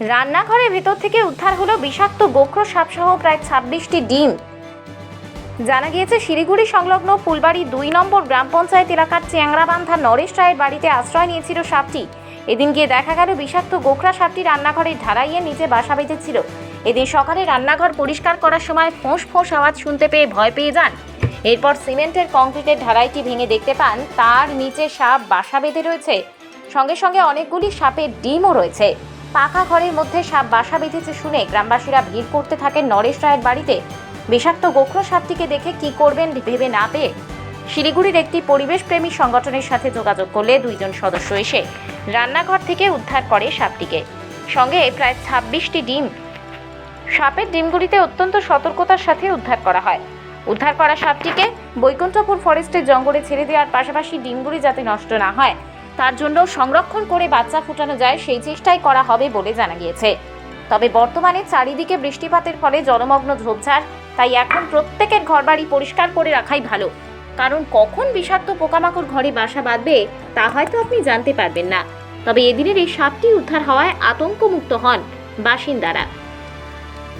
রান্নাঘরের ভেতর থেকে উদ্ধার হলো বিষাক্ত গোখরো সাপসহ প্রায় ছাব্বিশটি ডিম। জানা গিয়েছে, শিলিগুড়ি সংলগ্ন ফুলবাড়ি দুই নম্বর গ্রাম পঞ্চায়েত এলাকার চ্যাংরাবান্ধা নরেশ রায়ের বাড়িতে আশ্রয় নিয়েছিল সাপটি। এদিন গিয়ে দেখা গেল, বিষাক্ত গোখরা সাপটি রান্নাঘরের ঢালাইয়ে নিচে বাসা বেঁধেছিল। এদিন সকালে রান্নাঘর পরিষ্কার করার সময় ফোঁস ফোঁস আওয়াজ শুনতে পেয়ে ভয় পেয়ে যান। এরপর সিমেন্টের কংক্রিটের ঢালাইটি ভেঙে দেখতে পান, তার নিচে সাপ বাসা বেঁধে রয়েছে। সঙ্গে সঙ্গে অনেকগুলি সাপের ডিমও রয়েছে। পাকা ঘরের মধ্যে সাপ বাসা বেঁধেছে শুনে গ্রামবাসীরা ভিড় করতে থাকেন নরেশ রায়ের বাড়িতে। বিষাক্ত গোখরো সাপটিকে দেখে কি করবেন ভেবে না পেয়ে শিলিগুড়ির একটি পরিবেশপ্রেমী সংগঠনের সাথে যোগাযোগ করলে দুইজন সদস্য এসে রান্নাঘর থেকে উদ্ধার করে সাপটিকে। সঙ্গে প্রায় ছাব্বিশটি ডিম। সাপের ডিমগুলিতে অত্যন্ত সতর্কতার সাথে উদ্ধার করা হয়। উদ্ধার করা সাপটিকে বৈকুণ্ঠপুর ফরেস্টের জঙ্গলে ছেড়ে দেওয়ার পাশাপাশি ডিমগুলি যাতে নষ্ট না হয় তার জন্য সংরক্ষণ করে বাচ্চা ফুটানো যায় সেই চেষ্টাই করা হবে বলে জানা গিয়েছে। তবে বর্তমানে চারিদিকে বৃষ্টিপাতের ফলে জলমগ্ন ঝোপঝাড় তাই এখন প্রত্যেকের ঘরবাড়ি পরিষ্কার করে রাখাই ভালো। কারণ কখন বিষাক্ত পোকামাকড় ঘরে বাসা বাঁধবে তা হয়তো আপনি জানতে পারবেন না। তবে এদিনের এই সাপটি উদ্ধার হওয়ায় আতঙ্কমুক্ত হন বাসিন্দারা।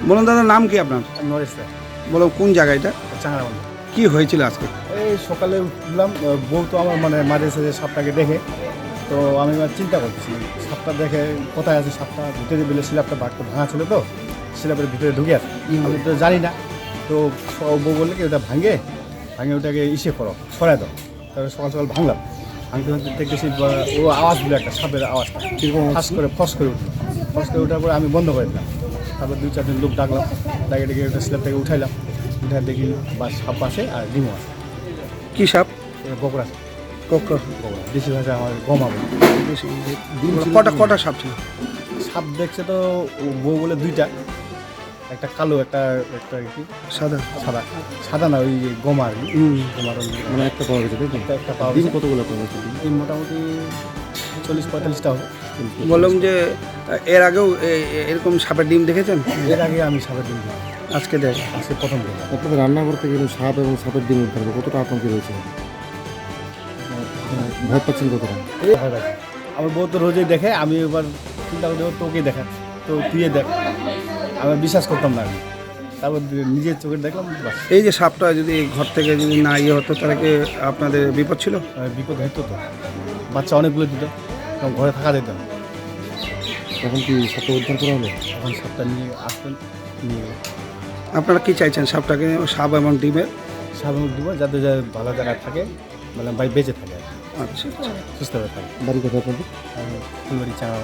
বলুন দাদা নাম কি আপনার? নরেশ স্যার বলো কোন জায়গাটা চাংড়াবান্ধা কি হয়েছিল আজকে? এই সকালে উঠলাম বউ তো আমার মানে মাঝে সাঝে সাপটাকে দেখে তো আমি এবার চিন্তা করতেছি সাপটা দেখে কোথায় আছে সাপটা? ভিতরে বেলে শিলাপটা বাঘটা ভাঙা ছিল তো শিলাপের ভিতরে ঢুকে আছে। আমি তো জানি না। তো বউ বললে কি ওটা ভাঙে ভাঙে ওটাকে ইসে করো সরাই দাও। তারপরে সকাল সকাল ভাঙলাম। ভাঙতে ভাঙতে দেখতেছি বা- ও আওয়াজ দিল একটা সাপের আওয়াজটা ফাঁস করে ফস করে উঠল। ফস করে ওঠার পরে আমি বন্ধ করে দিলাম। তারপর দুই চারজন লোক ডাকলাম ডাকে ডেকে ওটা থেকে উঠাইলাম। উঠে দেখি বা সাপ পাশে আর ডিমও আছে। কী সাপ? বকরা সাপ, বকরা দেশি ভাষা আমার গমা বলে কটা কটা সাপ ছিল? সাপ দেখছে তো বউ বলে দুইটা। একটা কালো একটা একটা কি? সাদা। সাদা। সাদা না ওই যে গমা আর কি হুম গমার। মানে একটা পাওয়া গেছে একটা একটা পাওয়া দিন কতগুলো পাওয়া গেছে এই মোটামুটি চল্লিশ পঁয়তাল্লিশটা হবে। বললাম যে এর আগেও এরকম সাপের ডিম দেখেছেন? এর আগে আমি সাপের ডিম আজকে দেখ। আজকে প্রথম দিন আপনাদের রান্নাঘর থেকে এরকম সাপ এবং সাপের ডিম উদ্ধার কতটা আতঙ্কে রয়েছে? ভয় পাচ্ছেন কতটা। আমার বউ তো রোজই দেখে আমি এবার চিন্তা করি ওর তোকে দেখা তো তুই দেখ। আমি বিশ্বাস করতাম না আমি তারপর নিজের চোখে দেখলাম এই যে সাপটা যদি ঘর থেকে যদি না ইয়ে হতো তাহলে কি আপনাদের বিপদ ছিল? আর বিপদ হইতো তো। বাচ্চা অনেকগুলো দিত তখন ঘরে থাকা যেত। তখন কি সাপটা উদ্ধার করা হলো? তখন সাপটা নিয়ে আসতেন নিয়ে আপনারা কি চাইছেন সাপটাকে সাপ এবং ডিমের? সাবুক দিব যাতে যা ভালো জায়গায় থাকে মানে বেঁচে থাকে। আর কি। আচ্ছা সুস্থ ব্যাপার বাড়ি কোথায় আপনাদের ফুলবাড়ি চাঙা